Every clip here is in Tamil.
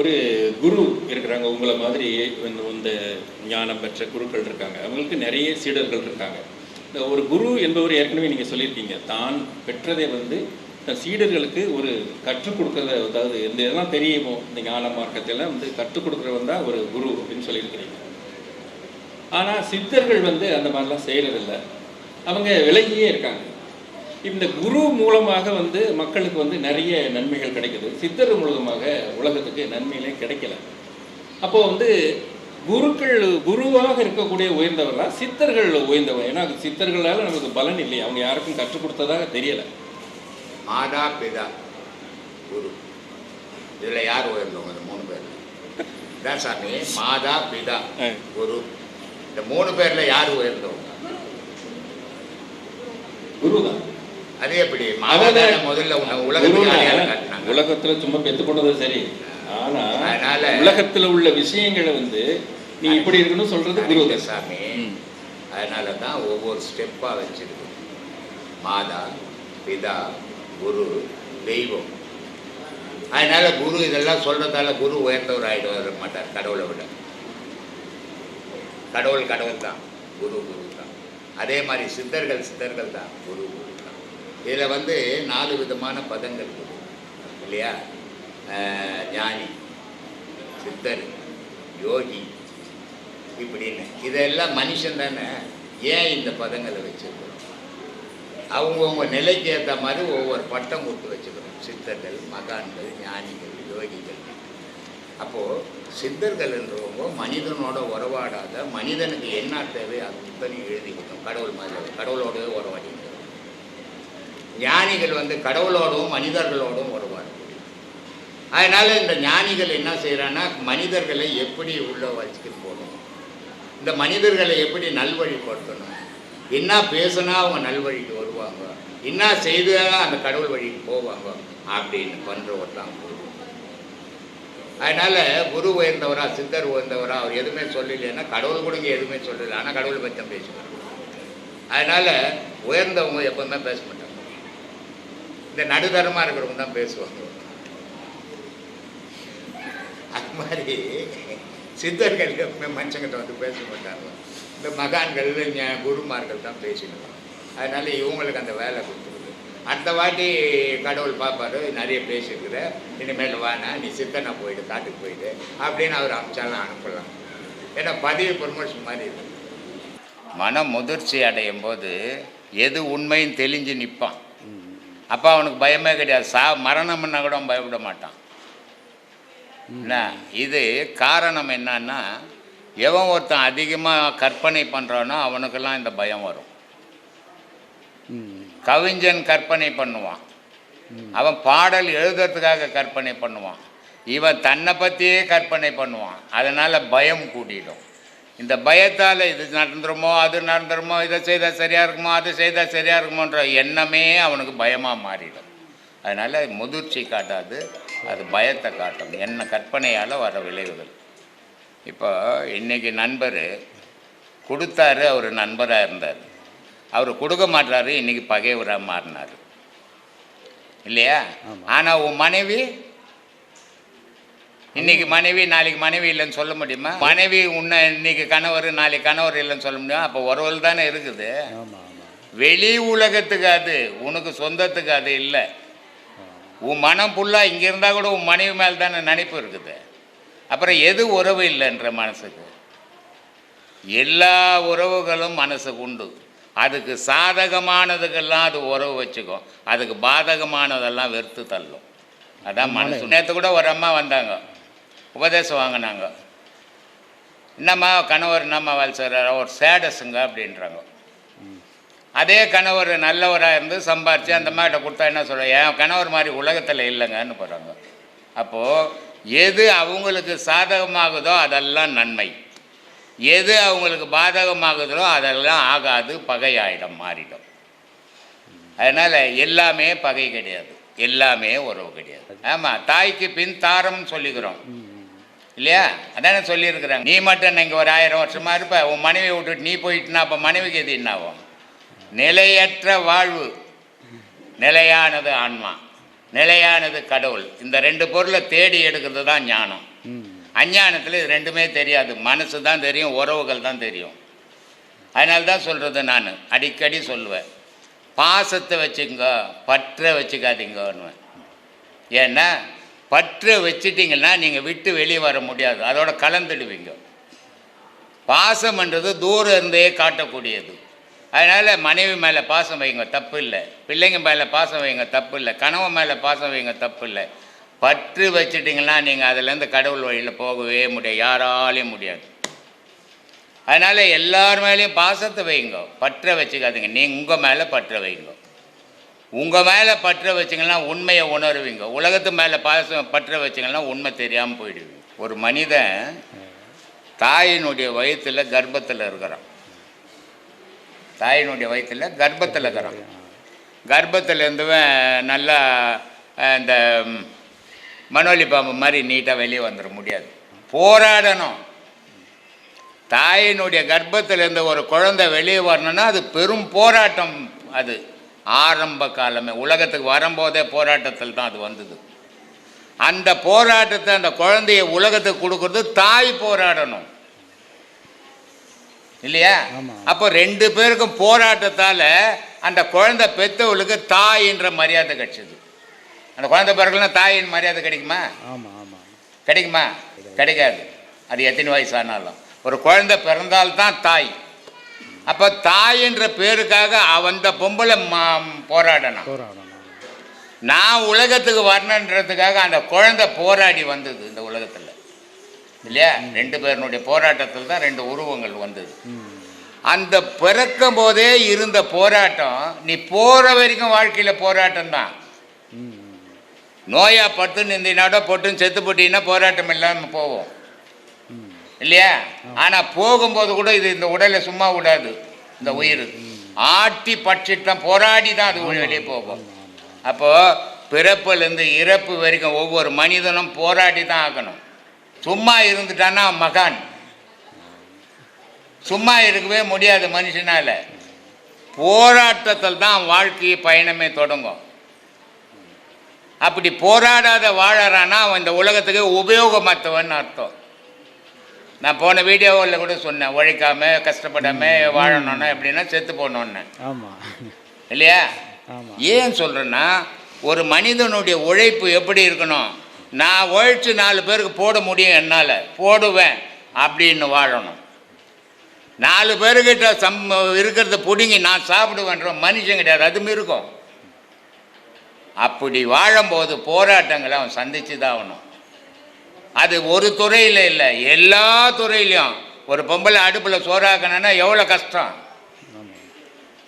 ஒரு குரு இருக்கிறாங்க உங்களை மாதிரி இந்த- ஞானம் பெற்ற குருக்கள் இருக்காங்க. அவங்களுக்கு நிறைய சீடர்கள் இருக்காங்க. இந்த ஒரு குரு என்பவர் ஏற்கனவே நீங்கள் சொல்லியிருக்கீங்க. தான் பெற்றதை வந்து தன் சீடர்களுக்கு ஒரு கற்றுக் கொடுக்கறத அதாவது இந்த இதெல்லாம் தெரியுமோ? இந்த ஞான மார்க்கத்தெல்லாம் வந்து கற்றுக் கொடுக்குறவன் தான் ஒரு குரு அப்படின்னு சொல்லியிருக்கிறீங்க. ஆனால் சித்தர்கள் வந்து அந்த மாதிரிலாம் செய்கிறதில்ல அவங்க விலகியே இருக்காங்க. இந்த குரு மூலமாக வந்து மக்களுக்கு வந்து நிறைய நன்மைகள் கிடைக்குது. சித்தர் மூலமாக உலகத்துக்கு நன்மைகளே கிடைக்கல. அப்போ வந்து குருக்கள் குருவாக இருக்கக்கூடிய உயர்ந்தவர்களா? சித்தர்கள் உயர்ந்தவர்? ஏன்னா சித்தர்களால் நமக்கு பலன் இல்லையா. அவங்க யாருக்கும் கற்றுக் கொடுத்ததாக தெரியல. மாதா பிதா குரு. இதில் யார் உயர்ந்தவங்க? இந்த மூணு பேர் இதான் சாமி. மாதா பிதா. குரு. இந்த மூணு பேரில் யார் உயர்ந்தவங்க? குரு தான் அது எப்படி? முதல்ல உலகத்துல சும்மா பெத்து போனது சரி. ஆனா அதனால- உலகத்துல உள்ள விஷயங்களை வந்து நீ இப்படி இருக்கணும் சொல்றது குரு சாமி. அதனால தான் ஒவ்வொரு ஸ்டெப்பாக வச்சிருக்கு. மாதா பிதா குரு தெய்வம். அதனால குரு இதெல்லாம் சொல்றதால குரு உயர்ந்தவர் வர மாட்டார். கடவுளை விட. கடவுள் கடவுள் தான் குரு குரு தான் அதே மாதிரி சித்தர்கள் சித்தர்கள் தான். குரு குரு. இதில் வந்து நாலு விதமான பதங்கள் இருக்குது இல்லையா? ஞானி சித்தர் யோகி இப்படின்னு. இதெல்லாம் மனுஷன் தானே ஏன் இந்த பதங்களை வச்சுருக்கிறோம்? அவங்கவுங்க நிலைக்கு ஏற்ற மாதிரி ஒவ்வொரு பட்டம் கொடுத்து வச்சுக்கிறோம் சித்தர்கள் மகான்கள் ஞானிகள் யோகிகள். அப்போது சித்தர்கள் என்றவங்க மனிதனோட உறவாடாத மனிதனுக்கு என்ன தேவை அது எழுதி எழுதிக்கிட்டோம் கடவுள் மாதிரி கடவுளோடவே உறவாடிக்கிறது ஞானிகள் வந்து கடவுளோடும் மனிதர்களோடும் வருவார்கள் அதனால் இந்த ஞானிகள் என்ன செய்கிறான்னா மனிதர்களை எப்படி உள்ள வச்சுக்கிட்டு போகணும்? இந்த மனிதர்களை எப்படி நல்வழிப்படுத்தணும்? என்ன பேசுனா அவங்க நல்வழிக்கு வருவாங்க? என்ன செய்தா அந்த கடவுள் வழிக்கு போவாங்க? அப்படின்னு பண்ணுறவர் தான் குரு. அதனால் குரு உயர்ந்தவரா சித்தர் உயர்ந்தவரா அவர் எதுவுமே சொல்லலைன்னா கடவுள் கூட எதுவுமே சொல்லலை. ஆனால் கடவுளை பற்றி பேசுவார். அதனால் உயர்ந்தவங்க எப்பவுமே பேச மாட்டாங்க. இந்த நடுத்தரமாக இருக்கிறவங்க தான் பேசுவாங்க. அது மாதிரி சித்தர்கள் எப்பவுமே மனுஷங்கிட்ட வந்து பேச மாட்டாங்க. இந்த மகான்கள் குருமார்கள் தான் பேசிடுவாங்க அதனால இவங்களுக்கு அந்த வேலை கொடுத்துருது. அடுத்த வாட்டி கடவுள் பார்ப்பாரு நிறைய பேசியிருக்கிற இனிமேல் வானா நீ சித்தனை போயிடு காட்டுக்கு போயிடு அப்படின்னு அவர் அமிச்சாலும் அனுப்பலாம். ஏன்னா பதவி ப்ரொமோஷன் மாதிரி இருக்கு. மன முதிர்ச்சி அடையும் போது எது உண்மைன்னு தெளிஞ்சு நிற்பான் அப்போ அவனுக்கு பயமே கிடையாது. சா மரணம்னா கூட அவன் பயப்பட மாட்டான். என்ன? இது காரணம் என்னன்னா எவன் ஒருத்தன் அதிகமாக கற்பனை பண்ணுறானோ அவனுக்கெல்லாம் இந்த பயம் வரும். கவிஞன் கற்பனை பண்ணுவான். அவன் பாடல் எழுதுறதுக்காக கற்பனை பண்ணுவான். இவன் தன்னை பற்றியே கற்பனை பண்ணுவான். அதனால் பயம் கூட்டிடும் இந்த பயத்தால் இது நடந்துருமோ அது நடந்துருமோ இதை செய்தால் சரியாக இருக்குமோ அது செய்தால் சரியாக இருக்குமோன்ற எண்ணமே அவனுக்கு பயமாக மாறிடும். அதனால் முதிர்ச்சி காட்டாது அது பயத்தை காட்டும். என்ன கற்பனையால் வர விளைவுகள். இப்போ இன்னைக்கு நண்பர் கொடுத்தாரு அவர் நண்பராக இருந்தார். அவர் கொடுக்க மாட்டாரு இன்னைக்கு பகைவராக மாறினார். இல்லையா? ஆனால் உன் மனைவி இன்னைக்கு மனைவி நாளைக்கு மனைவி இல்லைன்னு சொல்ல முடியுமா? மனைவி உன்னை இன்னைக்கு கணவர் நாளைக்கு கணவர் இல்லைன்னு சொல்ல முடியும்? அப்போ உறவுகள் தானே இருக்குது. வெளி உலகத்துக்கு அது உனக்கு சொந்தத்துக்கு அது இல்லை. உன் மனம் ஃபுல்லாக இங்கே இருந்தால் கூட உன் மனைவி மேலே தானே நினைப்பு இருக்குது. அப்புறம் எது உறவு இல்லைன்ற மனசுக்கு? எல்லா உறவுகளும் மனசுக்கு உண்டு. அதுக்கு சாதகமானதுக்கெல்லாம் அது உறவு வச்சுக்கும். அதுக்கு பாதகமானதெல்லாம் வெறுத்து தள்ளும். அதான் மனசு. நேற்று கூட ஒரு அம்மா வந்தாங்க. உபதேசம் வாங்கினாங்க. என்னம்மா கணவர் என்னம்மா வேலை செய்கிறாரா ஒரு சேடஸுங்க அப்படின்றாங்க. அதே கணவர் நல்லவராக இருந்து சம்பாரித்து அந்த மாதிரிட்ட கொடுத்தா என்ன சொல்ல என் கணவர் மாதிரி உலகத்தில் இல்லைங்கன்னு போகிறாங்க அப்போது எது அவங்களுக்கு சாதகமாகுதோ அதெல்லாம் நன்மை. எது அவங்களுக்கு பாதகமாகுதோ அதெல்லாம் ஆகாது பகையாயிடம் மாறிடும். அதனால் எல்லாமே பகை கிடையாது. எல்லாமே உறவு கிடையாது. ஆமாம் தாய்க்கு பின் தாரம்னு சொல்லிக்கிறோம். இல்லையா? அதானே சொல்லியிருக்கிறாங்க. நீ மட்டும் இங்கே ஒரு ஆயிரம் வருஷமாக இருப்ப? உன் மனைவியை விட்டுட்டு நீ போயிட்டுனா அப்போ மனைவிக்கு எது என்ன ஆகும் நிலையற்ற வாழ்வு. நிலையானது ஆன்மா. நிலையானது கடவுள். இந்த ரெண்டு பொருளை தேடி எடுக்கிறது தான் ஞானம். அஞ்ஞானத்தில் இது ரெண்டுமே தெரியாது. மனசு தான் தெரியும் உறவுகள் தான் தெரியும். அதனால தான் சொல்கிறது நான். அடிக்கடி சொல்லுவேன். பாசத்தை வச்சுங்க பற்ற வச்சுக்காதீங்கன்னு ஏன்னா பற்று வச்சிட்டிங்கன்னா நீங்கள் விட்டு வெளியே வர முடியாது. அதோட கலந்துடுவீங்க. பாசம்ன்றது தூரம் இருந்தே காட்டக்கூடியது. அதனால் மனைவி மேலே பாசம் வைங்க தப்பு இல்லை பிள்ளைங்க மேலே பாசம் வைங்க தப்பு இல்லை கணவன் மேலே பாசம் வைங்க தப்பு இல்லை பற்று வச்சிட்டிங்கன்னா நீங்கள் அதுலேருந்து கடவுள் வழியில் போகவே முடியாது. யாராலையும் முடியாது. அதனால் எல்லார் மேலேயும் பாசத்தை வைங்க. பற்ற வச்சுக்காதீங்க. நீங்கள் உங்கள் மேலே பற்ற வைங்க. உங்கள் மேலே பற்ற வச்சிங்கன்னா உண்மையை உணருவீங்க. உலகத்து மேலே பாசம் பற்ற வச்சிங்கன்னா உண்மை தெரியாமல் போயிடுவீங்க. ஒரு மனிதன் தாயினுடைய வயிற்றில் கர்ப்பத்தில் இருக்கிறான். தாயினுடைய வயிற்றில் கர்ப்பத்தில் இருக்கிறான். கர்ப்பத்தில் இருந்தவன் நல்லா இந்த மனோலி பாம்பு மாதிரி நீட்டாக வெளியே வந்துட முடியாது. போராடணும். தாயினுடைய கர்ப்பத்திலேருந்து ஒரு குழந்தை வெளியே வரணும்னா அது பெரும் போராட்டம் அது. ஆரம்ப காலமே. உலகத்துக்கு வரும்போதே போராட்டத்தில் தான் அது வந்தது. அந்த போராட்டத்தை அந்த குழந்தைய உலகத்துக்கு கொடுக்கறது தாய் போராடணும். இல்லையா. அப்போ ரெண்டு பேருக்கும் போராட்டத்தால் அந்த குழந்தை பெத்தவளுக்கு தாயின்ற மரியாதை கிடைச்சது. அந்த குழந்தை பிறகுலாம் தாயின் மரியாதை கிடைக்குமா? கிடைக்குமா? கிடைக்காது. அது எத்தனை வயசு ஆனாலும். ஒரு குழந்தை பிறந்தால்தான் தாய். அப்போ தாயின்ற பேருக்காக அந்த பொம்பளை மா- போராடணும். நான் உலகத்துக்கு வரணுன்றதுக்காக அந்த குழந்தை போராடி வந்தது இந்த உலகத்தில். இல்லையா? ரெண்டு பேருனுடைய போராட்டத்தில் தான் ரெண்டு உருவங்கள் வந்தது. அந்த பிறக்கும் போதே இருந்த போராட்டம் நீ போகிற வரைக்கும் வாழ்க்கையில் போராட்டம் தான். ம். நோயா பட்டு நிந்தினாடோ பொட்டுன்னு செத்து போட்டீங்கன்னா போராட்டம் இல்லாமல் போவோம். இல்லையா? ஆனால் போகும்போது கூட இது இந்த உடலை சும்மா விடாது இந்த உயிர். ஆட்டி பட்சிட்டம் போராடி தான் அது வெளியே போகும். அப்போது பிறப்புலேருந்து இறப்பு வரைக்கும் ஒவ்வொரு மனிதனும் போராடி தான் ஆகணும். சும்மா இருந்துட்டான்னா மகான். சும்மா இருக்கவே முடியாது மனுஷனால். போராட்டத்தில் தான் வாழ்க்கை பயணமே தொடங்கும். அப்படி போராடாத வாழறானா அவன் இந்த உலகத்துக்கு உபயோகமற்றவன் அர்த்தம். நான் போன வீடியோவில் கூட சொன்னேன் உழைக்காம கஷ்டப்படாம வாழணும்னா எப்படின்னா செத்து போகணுன்னு ஆமாம் இல்லையா? ஏன் சொல்கிறேன்னா ஒரு மனிதனுடைய உழைப்பு எப்படி இருக்கணும்? நான் உழைச்சி நாலு பேருக்கு போட முடியும் என்னால். போடுவேன் அப்படின்னு வாழணும். நாலு பேருக்கிட்ட சம் இருக்கிறத பிடுங்கி நான் சாப்பிடுவேன்ற மனுஷன் கிடையாது. அதுவும் இருக்கும் அப்படி வாழும்போது போராட்டங்களை அவன் சந்திச்சு தான் ஆகணும். அது ஒரு துறையில் இல்லை எல்லா துறையிலையும். ஒரு பொம்பளை அடுப்பில் சோறாக்கணும்னா எவ்வளோ கஷ்டம்?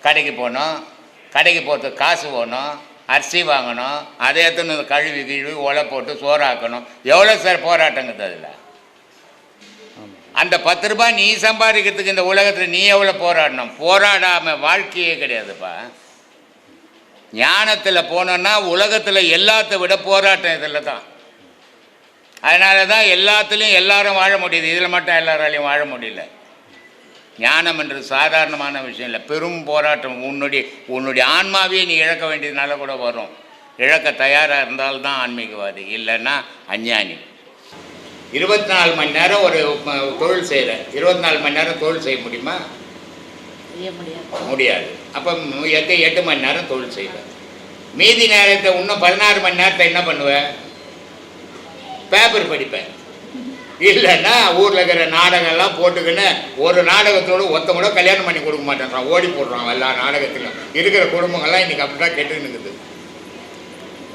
கடைக்கு போகணும் கடைக்கு போகிறதுக்கு காசு போகணும் அரிசி வாங்கணும் அதை எடுத்துன்னு கழுவி கிழுவி ஒலை போட்டு சோறாக்கணும். எவ்வளோ சார் போராட்டங்கிறது அதில்? அந்த பத்து ரூபாய் நீ சம்பாதிக்கிறதுக்கு இந்த உலகத்தில் நீ எவ்வளோ போராடணும்? போராடாமல் வாழ்க்கையே கிடையாதுப்பா. ஞானத்தில் போனோன்னா உலகத்தில் எல்லாத்த விட போராட்டம் இதில் தான் அதனால தான் எல்லாத்துலேயும் எல்லாரும் வாழ முடியுது. இதில் மட்டும் எல்லாராலையும் வாழ முடியல. ஞானம் என்று சாதாரணமான விஷயம் இல்லை. பெரும் போராட்டம். உன்னுடைய உன்னுடைய ஆன்மாவையே நீ இழக்க வேண்டியதுனால கூட வரும். இழக்க தயாராக இருந்தால்தான் ஆன்மீகவாதி. இல்லைன்னா அஞ்ஞானி. இருபத்தி நாலு மணி நேரம் ஒரு தொழில் செய்கிறேன் இருபத்தி நாலு மணி நேரம் தொழில் செய்ய முடியுமா? முடியாது. அப்போ எட்டு எட்டு மணி நேரம் தொழில் செய்வேன் மீதி நேரத்தை இன்னும் பதினாறு மணி நேரத்தை என்ன பண்ணுவேன் பேப்பர் படிப்பேன். இல்லைன்னா ஊரில் இருக்கிற நாடகம்லாம் போட்டுக்கின்னு ஒரு நாடகத்தோடு ஒத்த கூட கல்யாணம் பண்ணி கொடுக்க மாட்டேன்றான் ஓடி போடுறான் எல்லா நாடகத்திலும். இருக்கிற குடும்பங்கள்லாம் இன்றைக்கி அப்படி தான் கெட்டுன்னு இருக்குது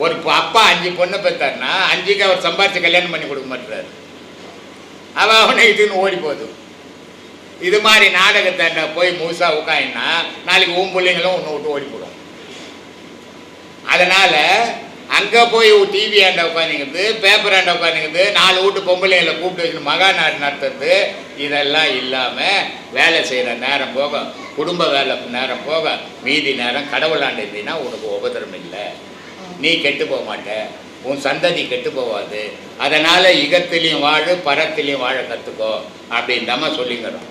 ஒரு அப்பா அஞ்சு பொண்ணை பெற்றார்னா அஞ்சுக்கு அவர் சம்பாரித்து கல்யாணம் பண்ணி கொடுக்க மாட்டுறாரு. அவன் அவனை இதுன்னு ஓடி போகுது. இது மாதிரி நாடகத்தை போய் முழுசாக உட்காயின்னா நாளைக்கு உன் பிள்ளைங்களும் ஒன்று விட்டு ஓடி போடும் அதனால் அங்கே போய் டிவி ஆண்ட உட்காந்துங்கிறது பேப்பர் ஆண்ட உட்காந்துங்கிறது நாலு வீட்டு பொம்பளைங்களை கூப்பிட்டு வச்சு மகா நாடு நடத்துறது இதெல்லாம் இல்லாமல் வேலை செய்கிற நேரம் போக குடும்ப வேலை நேரம் போக மீதி நேரம் கடவுளாண்டு இருந்தீங்கன்னா உனக்கு உபதிரம் இல்லை. நீ கெட்டு போக மாட்ட. உன் சந்ததி கெட்டு போகாது அதனால் இகத்திலையும் வாழு பரத்திலையும் வாழ கற்றுக்கோ அப்படின்னு தான் சொல்லிக்கிறோம்.